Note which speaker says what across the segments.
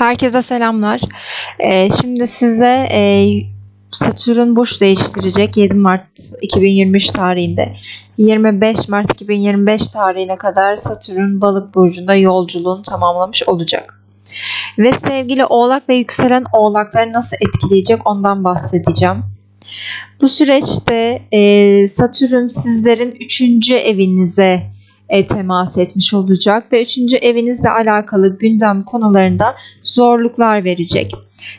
Speaker 1: Herkese selamlar. Ee, şimdi size e, Satürn burç değiştirecek 7 Mart 2023 tarihinde. 25 Mart 2025 tarihine kadar Satürn balık burcunda yolculuğunu tamamlamış olacak. Ve sevgili oğlak ve yükselen oğlakları nasıl etkileyecek ondan bahsedeceğim. Bu süreçte e, Satürn sizlerin 3. evinize e, temas etmiş olacak ve 3. evinizle alakalı gündem konularında zorluklar verecek.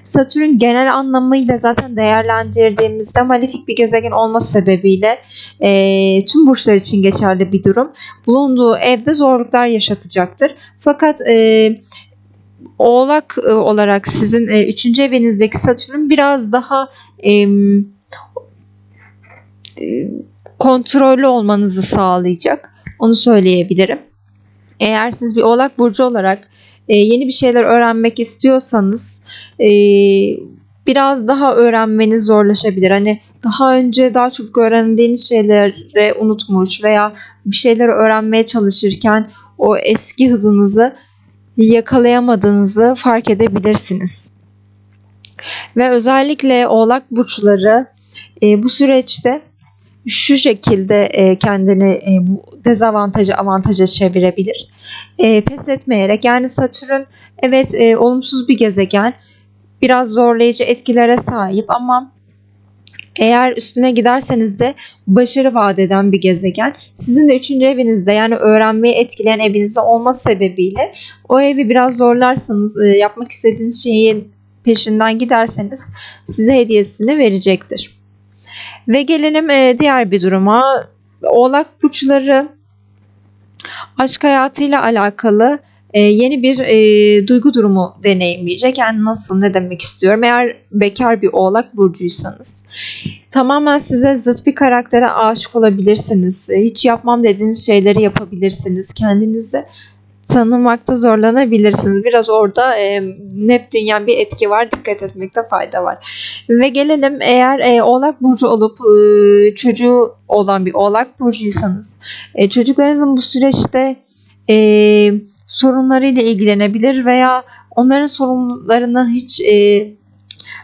Speaker 1: Satürn genel anlamıyla zaten değerlendirdiğimizde malefik bir gezegen olması sebebiyle e, tüm burçlar için geçerli bir durum. Bulunduğu evde zorluklar yaşatacaktır. Fakat e, Oğlak e, olarak sizin 3. E, evinizdeki Satürn biraz daha e, e, kontrollü olmanızı sağlayacak. Onu söyleyebilirim. Eğer siz bir oğlak burcu olarak e, yeni bir şeyler öğrenmek istiyorsanız e, biraz daha öğrenmeniz zorlaşabilir. Hani daha önce daha çok öğrendiğiniz şeyleri unutmuş veya bir şeyleri öğrenmeye çalışırken o eski hızınızı yakalayamadığınızı fark edebilirsiniz. Ve özellikle oğlak burçları e, bu süreçte şu şekilde e, kendini e, bu dezavantajı avantaja çevirebilir. E, pes etmeyerek yani Satürn evet olumsuz bir gezegen biraz zorlayıcı etkilere sahip ama eğer üstüne giderseniz de başarı vaat eden bir gezegen. Sizin de üçüncü evinizde yani öğrenmeyi etkileyen evinizde olma sebebiyle o evi biraz zorlarsanız yapmak istediğiniz şeyin peşinden giderseniz size hediyesini verecektir. Ve gelelim e, diğer bir duruma. Oğlak burçları aşk hayatıyla alakalı e, yeni bir e, duygu durumu deneyimleyecek. Yani nasıl ne demek istiyorum? Eğer bekar bir oğlak burcuysanız tamamen size zıt bir karaktere aşık olabilirsiniz. Hiç yapmam dediğiniz şeyleri yapabilirsiniz. Kendinizi tanımakta zorlanabilirsiniz. Biraz orada e, Neptünyen bir etki var. Dikkat etmekte fayda var. Ve gelelim eğer e, Oğlak Burcu olup e, çocuğu olan bir Oğlak Burcuysanız e, çocuklarınızın bu süreçte e, sorunlarıyla ilgilenebilir veya onların sorunlarını hiç e,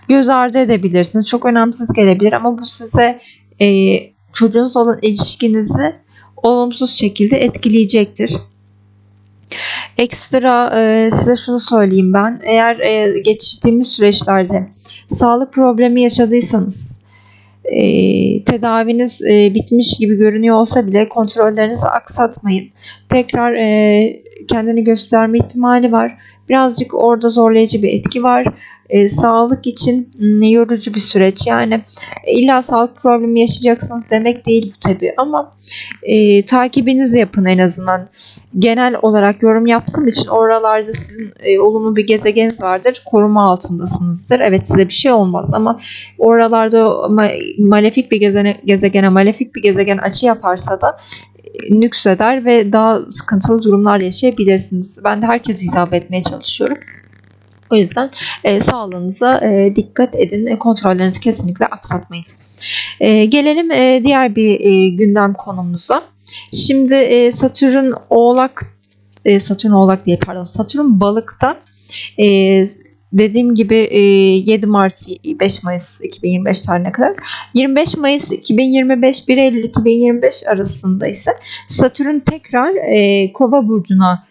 Speaker 1: göz ardı edebilirsiniz. Çok önemsiz gelebilir ama bu size e, çocuğunuz olan ilişkinizi olumsuz şekilde etkileyecektir. Ekstra e, size şunu söyleyeyim ben. Eğer e, geçtiğimiz süreçlerde sağlık problemi yaşadıysanız e, tedaviniz e, bitmiş gibi görünüyor olsa bile kontrollerinizi aksatmayın. Tekrar e, kendini gösterme ihtimali var. Birazcık orada zorlayıcı bir etki var. E, sağlık için yorucu bir süreç. Yani e, illa sağlık problemi yaşayacaksınız demek değil bu tabi ama e, takibinizi yapın en azından genel olarak yorum yaptığım için oralarda sizin e, olumlu bir gezegeniniz vardır. Koruma altındasınızdır. Evet size bir şey olmaz ama oralarda ma malefik bir gezene, gezegene malefik bir gezegen açı yaparsa da nükseder ve daha sıkıntılı durumlar yaşayabilirsiniz. Ben de herkese hitap etmeye çalışıyorum. O yüzden e, sağlığınıza e, dikkat edin. E, kontrollerinizi kesinlikle aksatmayın. E, gelelim e, diğer bir e, gündem konumuza. Şimdi e, Satürn Oğlak e, Satürn Oğlak diye pardon Satürn Balık'ta e, dediğim gibi e, 7 Mart 5 Mayıs 2025 tarihine kadar 25 Mayıs 2025 1 Eylül 2025 arasında ise Satürn tekrar e, Kova burcuna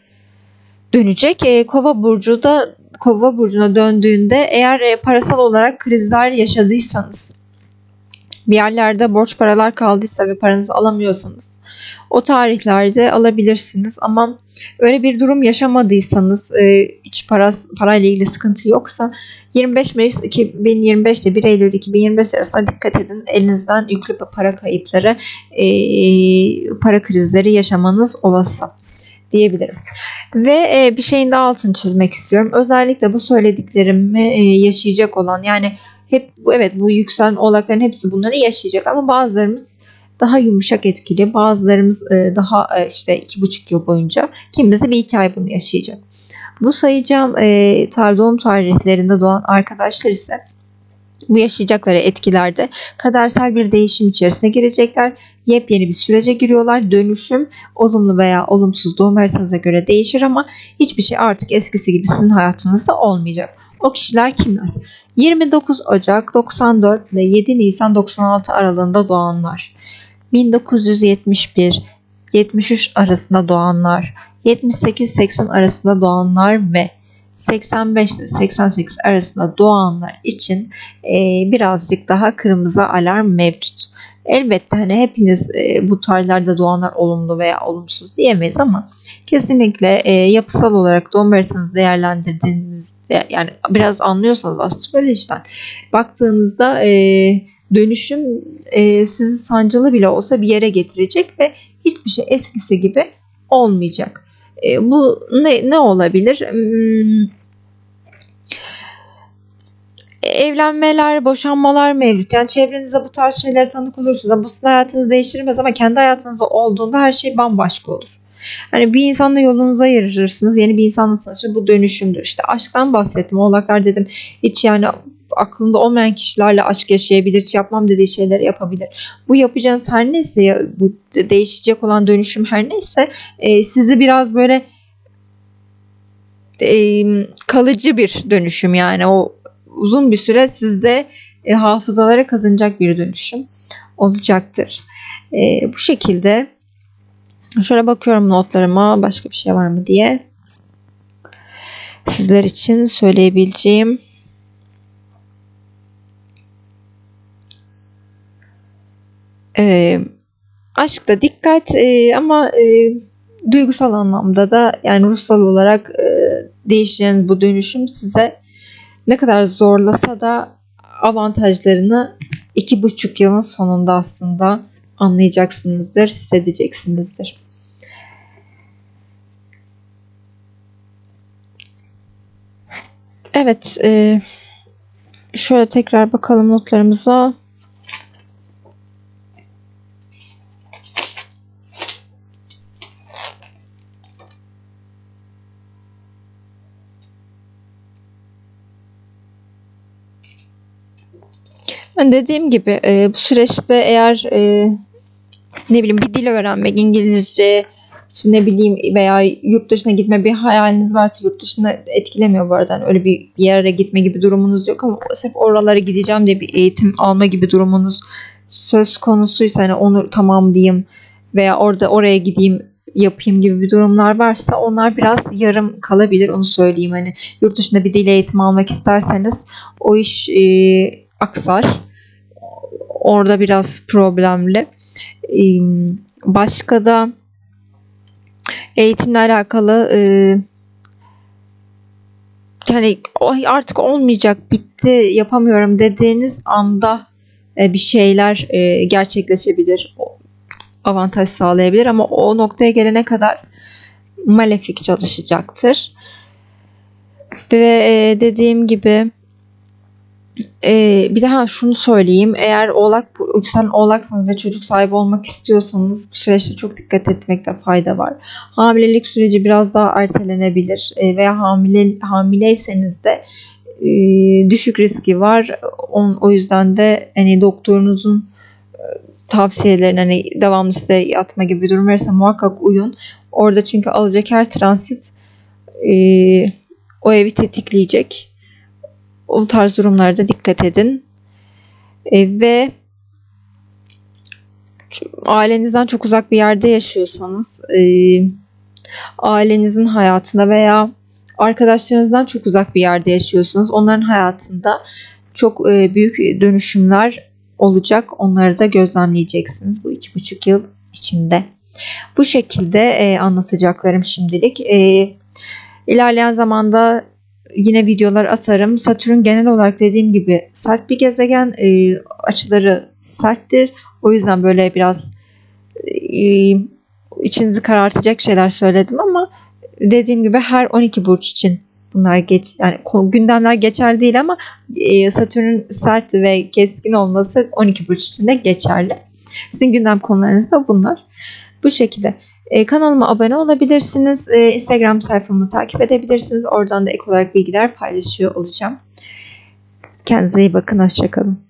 Speaker 1: dönecek. E, Kova burcu da Kova burcuna döndüğünde eğer e, parasal olarak krizler yaşadıysanız bir yerlerde borç paralar kaldıysa ve paranızı alamıyorsanız o tarihlerde alabilirsiniz ama öyle bir durum yaşamadıysanız e, iç para parayla ilgili sıkıntı yoksa 25 Mayıs 2025 ile 1 Eylül 2025 arasında dikkat edin. Elinizden yüklü para kayıpları, e, para krizleri yaşamanız olası diyebilirim. Ve e, bir şeyin daha altını çizmek istiyorum. Özellikle bu söylediklerimi e, yaşayacak olan yani hep evet bu yükselen oğlakların hepsi bunları yaşayacak ama bazılarımız daha yumuşak etkili, bazılarımız e, daha e, işte iki buçuk yıl boyunca, kimisi bir iki ay bunu yaşayacak. Bu sayacağım e, doğum tarihlerinde doğan arkadaşlar ise Bu yaşayacakları etkilerde kadersel bir değişim içerisine girecekler. Yepyeni bir sürece giriyorlar. Dönüşüm olumlu veya olumsuz doğum haritanıza göre değişir ama hiçbir şey artık eskisi gibi sizin hayatınızda olmayacak. O kişiler kimler? 29 Ocak 94 ile 7 Nisan 96 aralığında doğanlar. 1971 73 arasında doğanlar, 78-80 arasında doğanlar ve 85 ile 88 arasında doğanlar için e, birazcık daha kırmızı alarm mevcut. Elbette hani hepiniz e, bu tarihlarda doğanlar olumlu veya olumsuz diyemeyiz ama kesinlikle e, yapısal olarak doğum haritanızı değerlendirdiğinizde yani biraz anlıyorsanız astrolojiden baktığınızda e, dönüşüm e, sizi sancılı bile olsa bir yere getirecek ve hiçbir şey eskisi gibi olmayacak. E, bu ne, ne olabilir? Hmm, evlenmeler, boşanmalar mevcut. Yani çevrenizde bu tarz şeylere tanık olursunuz. Bu sizin hayatınızı değiştirmez ama kendi hayatınızda olduğunda her şey bambaşka olur. Hani bir insanla yolunuza ayırırsınız. Yeni bir insanla tanışır. Bu dönüşümdür. İşte aşktan bahsettim. Oğlaklar dedim. Hiç yani aklında olmayan kişilerle aşk yaşayabilir. Yapmam dediği şeyleri yapabilir. Bu yapacağınız her neyse bu değişecek olan dönüşüm her neyse e, sizi biraz böyle e, kalıcı bir dönüşüm yani o uzun bir süre sizde e, hafızalara kazanacak bir dönüşüm olacaktır. E, bu şekilde şöyle bakıyorum notlarıma başka bir şey var mı diye sizler için söyleyebileceğim e, aşkta dikkat e, ama e, duygusal anlamda da yani ruhsal olarak e, değişeceğiniz bu dönüşüm size ne kadar zorlasa da avantajlarını iki buçuk yılın sonunda aslında anlayacaksınızdır, hissedeceksinizdir. Evet, e, şöyle tekrar bakalım notlarımıza. Yani dediğim gibi e, bu süreçte eğer e, ne bileyim bir dil öğrenmek, İngilizce, işte ne bileyim veya yurt dışına gitme bir hayaliniz varsa yurt dışına etkilemiyor bu arada. Yani öyle bir yere gitme gibi durumunuz yok ama sırf oralara gideceğim diye bir eğitim alma gibi durumunuz söz konusuysa hani onu tamamlayayım veya orada oraya gideyim yapayım gibi bir durumlar varsa onlar biraz yarım kalabilir onu söyleyeyim. Hani yurt dışında bir dil eğitimi almak isterseniz o iş e, aksar. Orada biraz problemli. Başka da eğitimle alakalı yani artık olmayacak bitti yapamıyorum dediğiniz anda bir şeyler gerçekleşebilir avantaj sağlayabilir ama o noktaya gelene kadar malefik çalışacaktır ve dediğim gibi ee, bir daha şunu söyleyeyim. Eğer oğlak sen oğlaksanız ve çocuk sahibi olmak istiyorsanız bu süreçte çok dikkat etmekte fayda var. Hamilelik süreci biraz daha ertelenebilir e, veya hamile hamileyseniz de e, düşük riski var. On, o yüzden de hani doktorunuzun e, tavsiyelerine hani devamlı size yatma gibi bir durum varsa muhakkak uyun. Orada çünkü alacak her transit e, o evi tetikleyecek o tarz durumlarda dikkat edin. E, ve ailenizden çok uzak bir yerde yaşıyorsanız e, ailenizin hayatında veya arkadaşlarınızdan çok uzak bir yerde yaşıyorsanız onların hayatında çok e, büyük dönüşümler olacak. Onları da gözlemleyeceksiniz bu iki buçuk yıl içinde. Bu şekilde e, anlatacaklarım şimdilik. E, ilerleyen zamanda yine videolar atarım. Satürn genel olarak dediğim gibi sert bir gezegen. E, açıları serttir. O yüzden böyle biraz e, içinizi karartacak şeyler söyledim ama dediğim gibi her 12 burç için bunlar geç yani gündemler geçerli değil ama e, Satürn'ün sert ve keskin olması 12 burç için de geçerli. Sizin gündem konularınız da bunlar. Bu şekilde. E, kanalıma abone olabilirsiniz. E, Instagram sayfamı takip edebilirsiniz. Oradan da ek olarak bilgiler paylaşıyor olacağım. Kendinize iyi bakın. Hoşçakalın.